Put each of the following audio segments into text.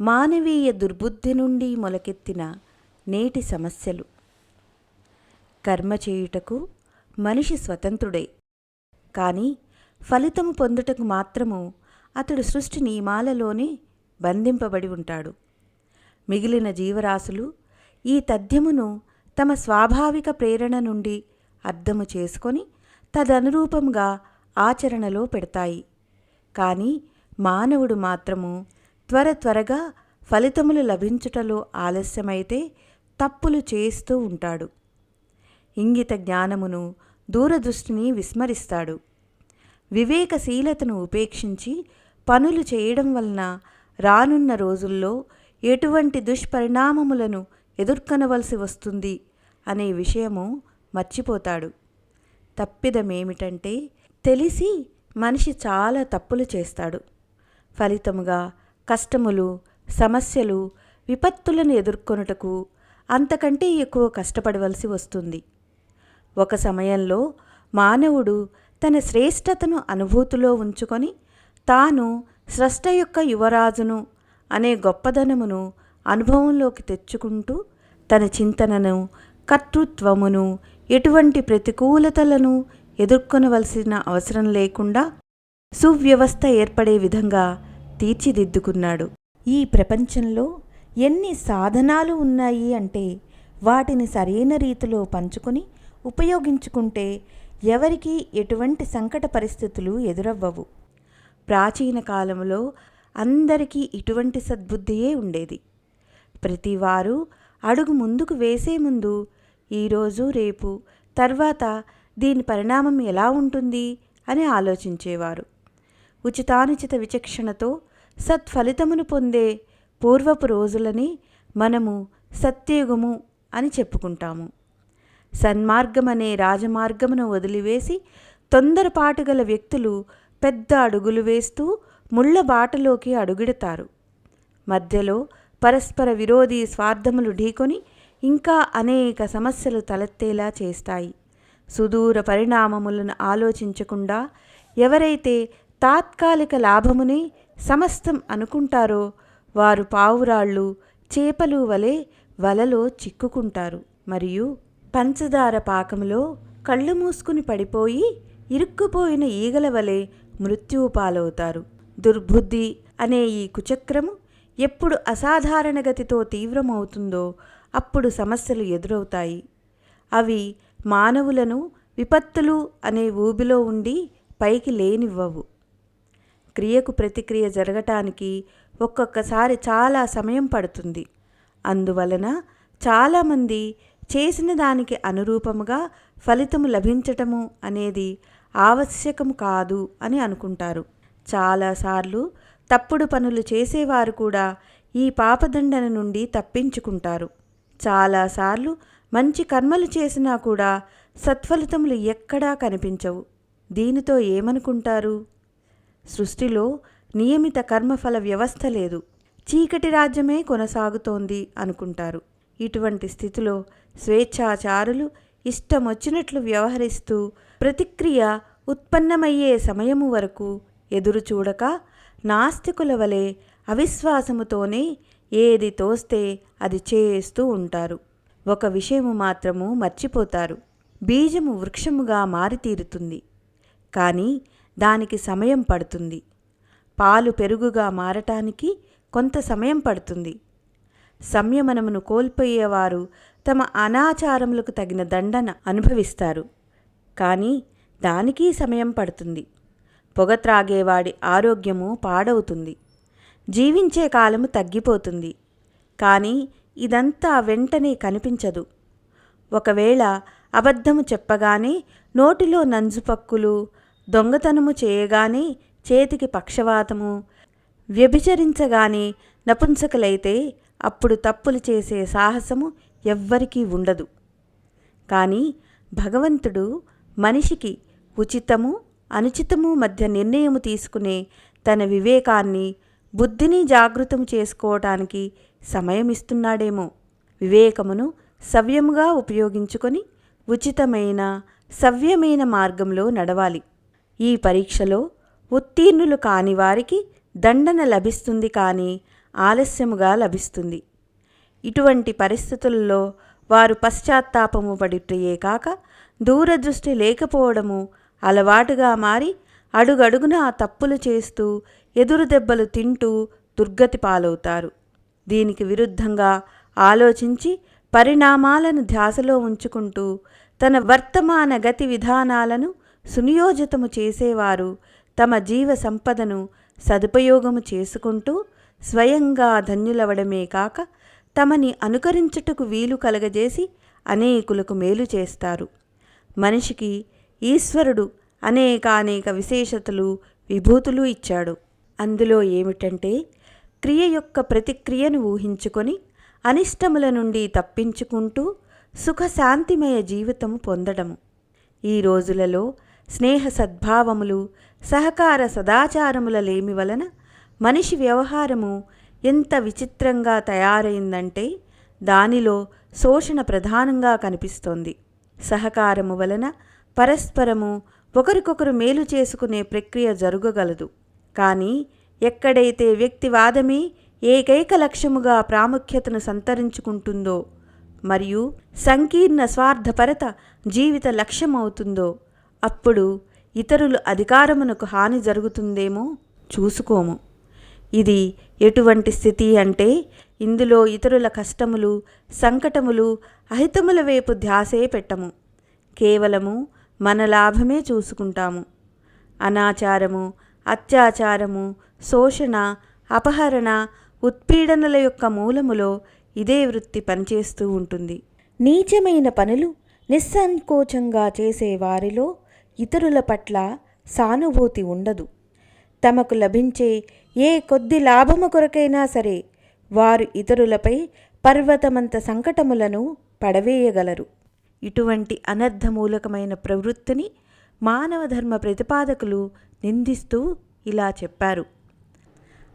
మానవీయ దుర్బుద్ధి నుండి మొలకెత్తిన నేటి సమస్యలు. కర్మ చేయుటకు మనిషి స్వతంత్రుడే. కానీ ఫలితము పొందుటకు మాత్రము అతడు సృష్టి నియమాలలోనే బంధింపబడి ఉంటాడు. మిగిలిన జీవరాశులు ఈ తథ్యమును తమ స్వాభావిక ప్రేరణ నుండి అర్థము చేసుకొని తదనురూపంగా ఆచరణలో పెడతాయి. కానీ మానవుడు మాత్రము త్వర త్వరగా ఫలితములు లభించుటలో ఆలస్యమైతే తప్పులు చేస్తూ ఉంటాడు. ఇంగిత జ్ఞానమును దూరదృష్టిని విస్మరిస్తాడు. వివేకశీలతను ఉపేక్షించి పనులు చేయడం వలన రానున్న రోజుల్లో ఎటువంటి దుష్పరిణామములను ఎదుర్కొనవలసి వస్తుంది అనే విషయము మర్చిపోతాడు. తప్పిదమేమిటంటే తెలిసి మనిషి చాలా తప్పులు చేస్తాడు. ఫలితముగా కష్టములు సమస్యలు విపత్తులను ఎదుర్కొనుటకు అంతకంటే ఎక్కువ కష్టపడవలసి వస్తుంది. ఒక సమయంలో మానవుడు తన శ్రేష్టతను అనుభూతిలో ఉంచుకొని తాను స్రష్ట యొక్క యువరాజును అనే గొప్పదనమును అనుభవంలోకి తెచ్చుకుంటూ తన చింతనను కర్తృత్వమును ఎటువంటి ప్రతికూలతలను ఎదుర్కొనవలసిన అవసరం లేకుండా సువ్యవస్థ ఏర్పడే విధంగా తీర్చిదిద్దుకున్నాడు. ఈ ప్రపంచంలో ఎన్ని సాధనాలు ఉన్నాయి అంటే వాటిని సరైన రీతిలో పంచుకొని ఉపయోగించుకుంటే ఎవరికీ ఎటువంటి సంకట పరిస్థితులు ఎదురవ్వవు. ప్రాచీన కాలంలో అందరికీ ఇటువంటి సద్బుద్ధియే ఉండేది. ప్రతివారు అడుగు ముందుకు వేసే ముందు ఈరోజు రేపు తర్వాత దీని పరిణామం ఎలా ఉంటుంది అని ఆలోచించేవారు. ఉచితానుచిత విచక్షణతో సత్ఫలితమును పొందే పూర్వపు రోజులని మనము సత్యయుగము అని చెప్పుకుంటాము. సన్మార్గమనే రాజమార్గమును వదిలివేసి తొందరపాటుగల వ్యక్తులు పెద్ద అడుగులు వేస్తూ ముళ్ళ బాటలోకి అడుగిడతారు. మధ్యలో పరస్పర విరోధి స్వార్థములు ఢీకొని ఇంకా అనేక సమస్యలు తలెత్తేలా చేస్తాయి. సుదూర పరిణామములను ఆలోచించకుండా ఎవరైతే తాత్కాలిక లాభమునే సమస్తం అనుకుంటారో వారు పావురాళ్ళు చేపలు వలె వలలో చిక్కుకుంటారు. మరియు పంచదార పాకములో కళ్ళు మూసుకుని పడిపోయి ఇరుక్కుపోయిన ఈగల వలె మృత్యువు పాలవుతారు. దుర్బుద్ధి అనే ఈ కుచక్రము ఎప్పుడు అసాధారణ గతితో తీవ్రమవుతుందో అప్పుడు సమస్యలు ఎదురవుతాయి. అవి మానవులను విపత్తులు అనే ఊబిలో ఉండి పైకి లేనివ్వవు. క్రియకు ప్రతిక్రియ జరగటానికి ఒక్కొక్కసారి చాలా సమయం పడుతుంది. అందువలన చాలామంది చేసిన దానికి అనురూపముగా ఫలితము లభించటము అనేది ఆవశ్యకం కాదు అని అనుకుంటారు. చాలాసార్లు తప్పుడు పనులు చేసేవారు కూడా ఈ పాపదండన నుండి తప్పించుకుంటారు. చాలాసార్లు మంచి కర్మలు చేసినా కూడా సత్ఫలితములు ఎక్కడా కనిపించవు. దీనితో ఏమనుకుంటారు? సృష్టిలో నియమిత కర్మఫల వ్యవస్థ లేదు. చీకటి రాజ్యమే కొనసాగుతోంది అనుకుంటారు. ఇటువంటి స్థితిలో స్వేచ్ఛాచారులు ఇష్టమొచ్చినట్లు వ్యవహరిస్తూ ప్రతిక్రియ ఉత్పన్నమయ్యే సమయము వరకు ఎదురు చూడక నాస్తికుల వలె అవిశ్వాసముతోనే ఏది తోస్తే అది చేస్తూ ఉంటారు. ఒక విషయము మాత్రము మర్చిపోతారు. బీజము వృక్షముగా మారితీరుతుంది. కానీ దానికి సమయం పడుతుంది. పాలు పెరుగుగా మారటానికి కొంత సమయం పడుతుంది. సంయమనమును కోల్పోయేవారు తమ అనాచారములకు తగిన దండన అనుభవిస్తారు. కానీ దానికి సమయం పడుతుంది. పొగ త్రాగేవాడి ఆరోగ్యము పాడవుతుంది. జీవించే కాలము తగ్గిపోతుంది. కానీ ఇదంతా వెంటనే కనిపించదు. ఒకవేళ అబద్ధము చెప్పగానే నోటిలో నంజుపక్కులు దొంగతనము చేయగానే చేతికి పక్షవాతము. వ్యభిచరించగానే నపుంసకులైతే అప్పుడు తప్పులు చేసే సాహసము ఎవ్వరికీ ఉండదు. కానీ భగవంతుడు మనిషికి ఉచితము అనుచితము మధ్య నిర్ణయము తీసుకునే తన వివేకాన్ని బుద్ధిని జాగృతం చేసుకోవటానికి సమయమిస్తున్నాడేమో. వివేకమును సవ్యముగా ఉపయోగించుకొని ఉచితమైన సవ్యమైన మార్గంలో నడవాలి. ఈ పరీక్షలో ఉత్తీర్ణులు కాని వారికి దండన లభిస్తుంది కానీ ఆలస్యముగా లభిస్తుంది. ఇటువంటి పరిస్థితుల్లో వారు పశ్చాత్తాపము పడిటయే కాక దూరదృష్టి లేకపోవడము అలవాటుగా మారి అడుగడుగునా తప్పులు చేస్తూ ఎదురు దెబ్బలు తింటూ దుర్గతి పాలవుతారు. దీనికి విరుద్ధంగా ఆలోచించి పరిణామాలను ధ్యాసలో ఉంచుకుంటూ తన వర్తమాన గతి విధానాలను సునియోజితము చేసేవారు తమ జీవ సంపదను సదుపయోగము చేసుకుంటూ స్వయంగా ధన్యులవడమే కాక తమని అనుకరించుటకు వీలు కలగజేసి అనేకులకు మేలు చేస్తారు. మనిషికి ఈశ్వరుడు అనేకానేక విశేషతలు విభూతులు ఇచ్చాడు. అందులో ఏమిటంటే క్రియ యొక్క ప్రతిక్రియను ఊహించుకొని అనిష్టముల నుండి తప్పించుకుంటూ సుఖశాంతిమయ జీవితం పొందడము. ఈ రోజులలో స్నేహ సద్భావములు సహకార సదాచారముల లేమి వలన మనిషి వ్యవహారము ఎంత విచిత్రంగా తయారైందంటే దానిలో శోషణ ప్రధానంగా కనిపిస్తోంది. సహకారము వలన పరస్పరము ఒకరికొకరు మేలు చేసుకునే ప్రక్రియ జరగగలదు. కానీ ఎక్కడైతే వ్యక్తివాదమే ఏకైక లక్ష్యముగా ప్రాముఖ్యతను సంతరించుకుంటుందో మరియు సంకీర్ణ స్వార్థపరత జీవిత లక్ష్యమవుతుందో అప్పుడు ఇతరులు అధికారమునకు హాని జరుగుతుందేమో చూసుకోము. ఇది ఎటువంటి స్థితి అంటే ఇందులో ఇతరుల కష్టములు సంకటములు అహితముల వైపు ధ్యాసే పెట్టము. కేవలము మన లాభమే చూసుకుంటాము. అనాచారము అత్యాచారము శోషణ అపహరణ ఉత్పీడనల యొక్క మూలములో ఇదే వృత్తి పనిచేస్తూ ఉంటుంది. నీచమైన పనులు నిస్సంకోచంగా చేసే వారిలో ఇతరుల పట్ల సానుభూతి ఉండదు. తమకు లభించే ఏ కొద్ది లాభము కొరకైనా సరే వారు ఇతరులపై పర్వతమంత సంకటములను పడవేయగలరు. ఇటువంటి అనర్థమూలకమైన ప్రవృత్తిని మానవ ధర్మ ప్రతిపాదకులు నిందిస్తూ ఇలా చెప్పారు.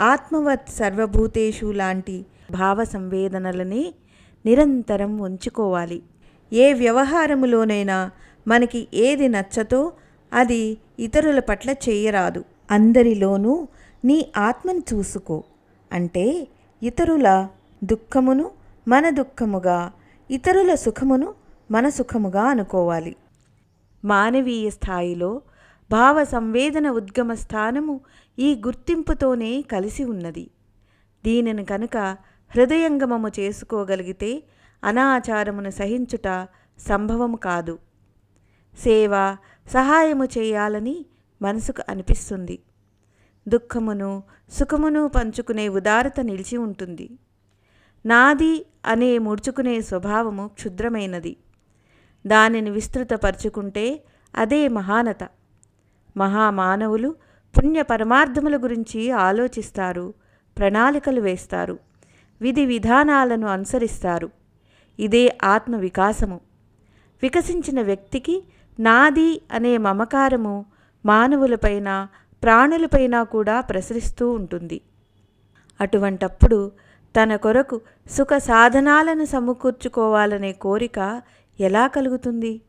ఆత్మవత్ సర్వభూతేషు లాంటి భావ సంవేదనలనే నిరంతరం ఉంచుకోవాలి ఏ వ్యవహారములోనైనా మనకి ఏది నచ్చతో అది ఇతరుల పట్ల చేయరాదు. అందరిలోనూ నీ ఆత్మను చూసుకో. అంటే ఇతరుల దుఃఖమును మన దుఃఖముగా ఇతరుల సుఖమును మన సుఖముగా అనుకోవాలి. మానవీయ స్థాయిలో భావ సంవేదన ఉద్గమ స్థానము ఈ గుర్తింపుతోనే కలిసి ఉన్నది. దీనిని కనుక హృదయంగమము చేసుకోగలిగితే అనాచారమును సహించుట సంభవము కాదు. సేవ సహాయము చేయాలని మనసుకు అనిపిస్తుంది. దుఃఖమును సుఖమును పంచుకునే ఉదారత నిలిచి ఉంటుంది. నాది అనే ముడుచుకునే స్వభావము క్షుద్రమైనది. దానిని విస్తృతపరుచుకుంటే అదే మహానత. మహామానవులు పుణ్య పరమార్థముల గురించి ఆలోచిస్తారు ప్రణాళికలు వేస్తారు విధి విధానాలను అనుసరిస్తారు. ఇదే ఆత్మ వికాసము వికసించిన వ్యక్తికి నాది అనే మమకారము మానవులపైన ప్రాణులపైన కూడా ప్రసరిస్తూ ఉంటుంది. అటువంటప్పుడు తన కొరకు సుఖ సాధనాలను సమకూర్చుకోవాలనే కోరిక ఎలా కలుగుతుంది?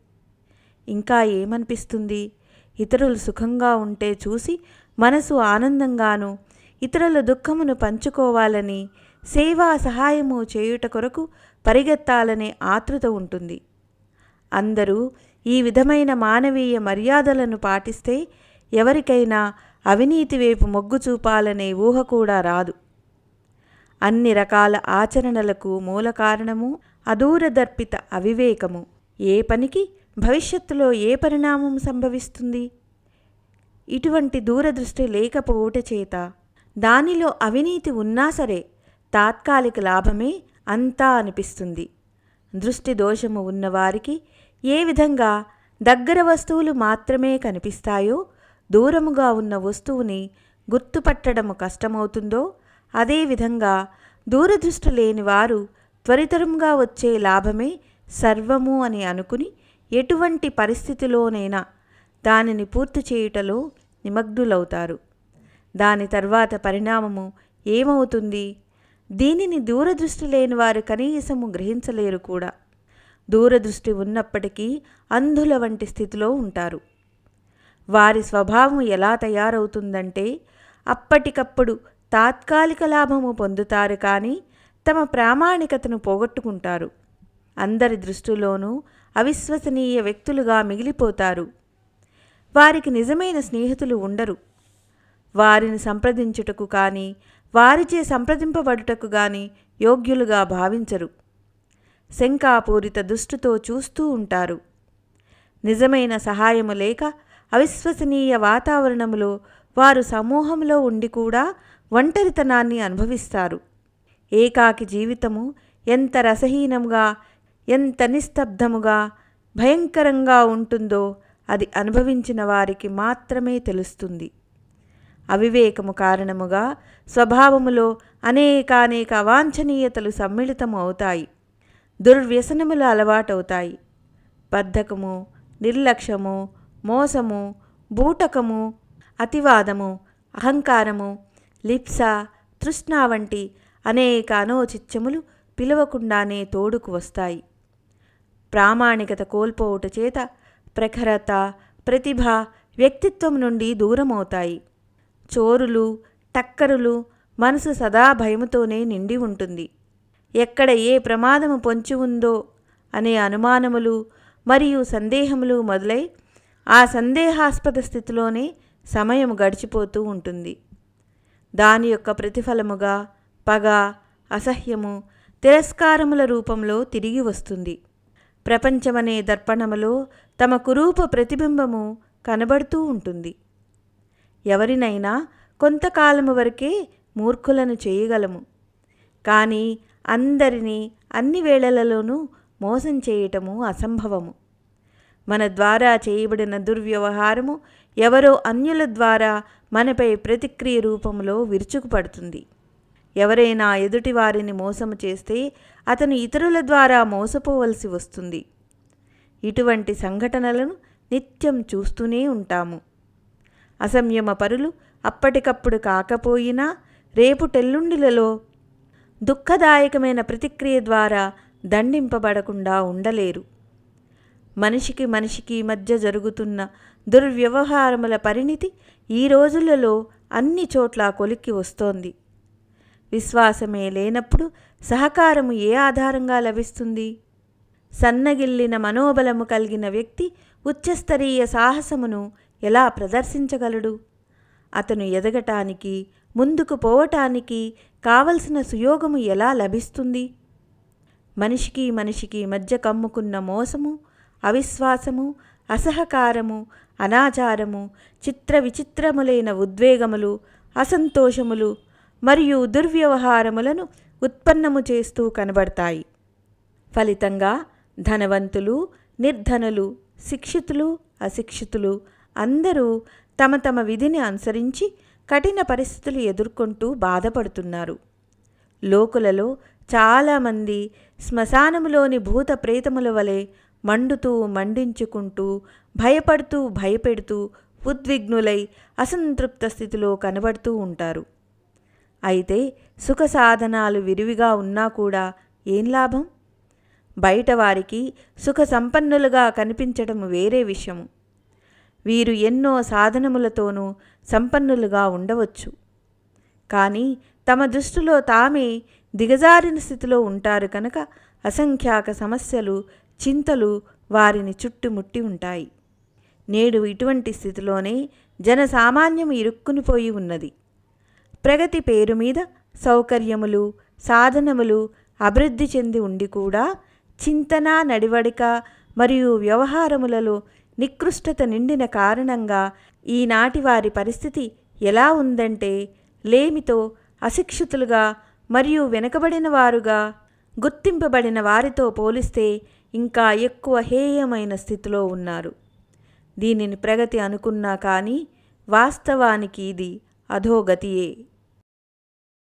ఇంకా ఏమనిపిస్తుంది? ఇతరులు సుఖంగా ఉంటే చూసి మనసు ఆనందంగాను ఇతరుల దుఃఖమును పంచుకోవాలని సేవా సహాయము చేయుట కొరకు పరిగెత్తాలనే ఆతృత ఉంటుంది. అందరూ ఈ విధమైన మానవీయ మర్యాదలను పాటిస్తే ఎవరికైనా అవినీతి వైపు మొగ్గు చూపాలనే ఊహ కూడా రాదు. అన్ని రకాల ఆచరణలకు మూల కారణము అదూరదర్పిత అవివేకము. ఏ పనికి భవిష్యత్తులో ఏ పరిణామం సంభవిస్తుంది? ఇటువంటి దూరదృష్టి లేకపోవుట చేత దానిలో అవినీతి ఉన్నా సరే తాత్కాలిక లాభమే అంతా అనిపిస్తుంది. దృష్టి దోషము ఉన్నవారికి ఏ విధంగా దగ్గర వస్తువులు మాత్రమే కనిపిస్తాయో దూరముగా ఉన్న వస్తువుని గుర్తుపట్టడము కష్టమవుతుందో అదేవిధంగా దూరదృష్టి లేని వారు త్వరితరంగా వచ్చే లాభమే సర్వము అని అనుకుని ఎటువంటి పరిస్థితిలోనైనా దానిని పూర్తి చేయుటలో నిమగ్నులవుతారు. దాని తర్వాత పరిణామము ఏమవుతుంది? దీనిని దూరదృష్టి లేని వారు కనీసము గ్రహించలేరు కూడా. దూరదృష్టి ఉన్నప్పటికీ అంధుల వంటి స్థితిలో ఉంటారు. వారి స్వభావం ఎలా తయారవుతుందంటే అప్పటికప్పుడు తాత్కాలిక లాభము పొందుతారు కానీ తమ ప్రామాణికతను పోగొట్టుకుంటారు. అందరి దృష్టిలోనూ అవిశ్వసనీయ వ్యక్తులుగా మిగిలిపోతారు. వారికి నిజమైన స్నేహితులు ఉండరు. వారిని సంప్రదించుటకు కానీ వారిచే సంప్రదింపబడుటకు కానీ యోగ్యులుగా భావించరు. శంకాపూరిత దుష్టుతో చూస్తూ ఉంటారు. నిజమైన సహాయము లేక అవిశ్వసనీయ వాతావరణములో వారు సమూహంలో ఉండి కూడా ఒంటరితనాన్ని అనుభవిస్తారు. ఏకాకి జీవితము ఎంత రసహీనముగా ఎంత నిస్తబ్దముగా భయంకరంగా ఉంటుందో అది అనుభవించిన వారికి మాత్రమే తెలుస్తుంది. అవివేకము కారణముగా స్వభావములో అనేకానేక అవాంఛనీయతలు సమ్మిళితము అవుతాయి. దుర్వ్యసనములు అలవాటవుతాయి. బద్ధకము నిర్లక్ష్యము మోసము బూటకము అతివాదము అహంకారము లిప్స తృష్ణ వంటి అనేక అనోచిత్యములు పిలవకుండానే తోడుకు వస్తాయి. ప్రామాణికత కోల్పోవుట చేత ప్రఖరత ప్రతిభ వ్యక్తిత్వం నుండి దూరమవుతాయి. చోరులు టక్కరులు మనసు సదా భయముతోనే నిండి ఉంటుంది. ఎక్కడ ఏ ప్రమాదము పొంచి ఉందో అనే అనుమానములు మరియు సందేహములు మొదలై ఆ సందేహాస్పద స్థితిలోనే సమయం గడిచిపోతూ ఉంటుంది. దాని యొక్క ప్రతిఫలముగా పగ అసహ్యము తిరస్కారముల రూపంలో తిరిగి వస్తుంది. ప్రపంచమనే దర్పణములో తమ కురూప ప్రతిబింబము కనబడుతూ ఉంటుంది. ఎవరినైనా కొంతకాలము వరకే మూర్ఖులను చేయగలము. కానీ అందరినీ అన్ని వేళలలోనూ మోసం చేయటము అసంభవము. మన ద్వారా చేయబడిన దుర్వ్యవహారము ఎవరో అన్యుల ద్వారా మనపై ప్రతిక్రియ రూపంలో విరుచుకుపడుతుంది. ఎవరైనా ఎదుటి వారిని మోసము చేస్తే అతను ఇతరుల ద్వారా మోసపోవలసి వస్తుంది. ఇటువంటి సంఘటనలను నిత్యం చూస్తూనే ఉంటాము. అసంయమ పరులు అప్పటికప్పుడు కాకపోయినా రేపు టెల్లుండిలలో దుఃఖదాయకమైన ప్రతిక్రియ ద్వారా దండింపబడకుండా ఉండలేరు. మనిషికి మనిషికి మధ్య జరుగుతున్న దుర్వ్యవహారముల పరిణితి ఈ రోజులలో అన్ని చోట్ల కొలిక్కి వస్తోంది. విశ్వాసమే లేనప్పుడు సహకారము ఏ ఆధారంగా లభిస్తుంది? సన్నగిల్లిన మనోబలము కలిగిన వ్యక్తి ఉచ్చస్తరీయ సాహసమును ఎలా ప్రదర్శించగలడు? అతను ఎదగటానికి ముందుకు పోవటానికి కావలసిన సుయోగము ఎలా లభిస్తుంది? మనిషికి మనిషికి మధ్య కమ్ముకున్న మోసము అవిశ్వాసము అసహకారము అనాచారము చిత్ర విచిత్రములైన ఉద్వేగములు అసంతోషములు మరియు దుర్వ్యవహారములను ఉత్పన్నము చేస్తూ కనబడతాయి. ఫలితంగా ధనవంతులు నిర్ధనులు శిక్షితులు అశిక్షితులు అందరూ తమ తమ విధిని అనుసరించి కఠిన పరిస్థితులు ఎదుర్కొంటూ బాధపడుతున్నారు. లోకులలో చాలామంది శ్మశానములోని భూత ప్రేతముల వలె మండుతూ మండించుకుంటూ భయపడుతూ భయపెడుతూ ఉద్విగ్నులై అసంతృప్త స్థితిలో కనబడుతూ ఉంటారు. అయితే సుఖ సాధనాలు విరివిగా ఉన్నా కూడా ఏం లాభం? బయట వారికి సుఖ సంపన్నులుగా కనిపించడం వేరే విషయము. వీరు ఎన్నో సాధనములతోనూ సంపన్నులుగా ఉండవచ్చు. కానీ తమ దృష్టిలో తామే దిగజారిన స్థితిలో ఉంటారు కనుక అసంఖ్యాక సమస్యలు చింతలు వారిని చుట్టుముట్టి ఉంటాయి. నేడు ఇటువంటి స్థితిలోనే జనసామాన్యం ఇరుక్కునిపోయి ఉన్నది. ప్రగతి పేరు మీద సౌకర్యములు సాధనములు అభివృద్ధి చెంది ఉండి కూడా చింతన నడివడిక మరియు వ్యవహారములలో నికృష్టత నిండిన కారణంగా ఈనాటి వారి పరిస్థితి ఎలా ఉందంటే లేమితో అశిక్షితులుగా మరియు వెనుకబడిన వారుగా గుర్తింపబడిన వారితో పోలిస్తే ఇంకా ఎక్కువ హేయమైన స్థితిలో ఉన్నారు. దీనిని ప్రగతి అనుకున్నా కానీ వాస్తవానికి ఇది అధోగతియే.